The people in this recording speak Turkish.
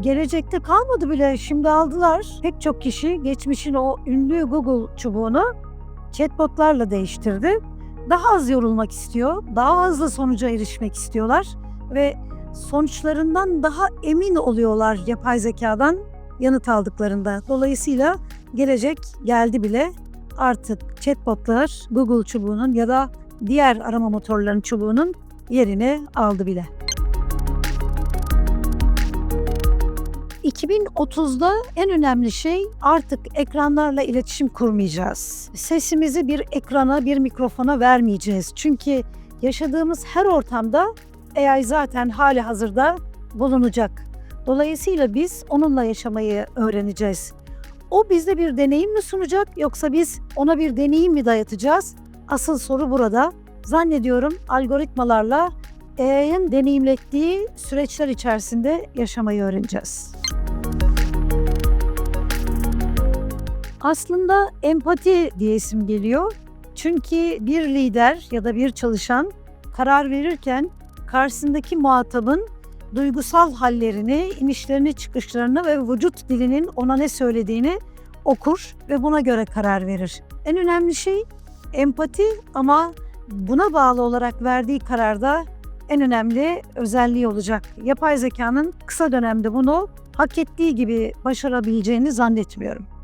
gelecekte kalmadı bile. Şimdi aldılar. Pek çok kişi geçmişin o ünlü Google çubuğunu chatbotlarla değiştirdi. Daha az yorulmak istiyor, daha hızlı sonuca erişmek istiyorlar ve sonuçlarından daha emin oluyorlar yapay zekadan yanıt aldıklarında. Dolayısıyla gelecek geldi bile artık chatbotlar Google çubuğunun ya da diğer arama motorlarının çubuğunun yerini aldı bile. 2030'da en önemli şey artık ekranlarla iletişim kurmayacağız. Sesimizi bir ekrana, bir mikrofona vermeyeceğiz. Çünkü yaşadığımız her ortamda AI zaten hali hazırda bulunacak. Dolayısıyla biz onunla yaşamayı öğreneceğiz. O bize bir deneyim mi sunacak yoksa biz ona bir deneyim mi dayatacağız? Asıl soru burada. Zannediyorum algoritmalarla AI'ın deneyimlettiği süreçler içerisinde yaşamayı öğreneceğiz. Aslında empati diye isim geliyor. Çünkü bir lider ya da bir çalışan karar verirken karşısındaki muhatabın duygusal hallerini, inişlerini, çıkışlarını ve vücut dilinin ona ne söylediğini okur ve buna göre karar verir. En önemli şey empati ama buna bağlı olarak verdiği kararda en önemli özelliği olacak. Yapay zekanın kısa dönemde bunu hak ettiği gibi başarabileceğini zannetmiyorum.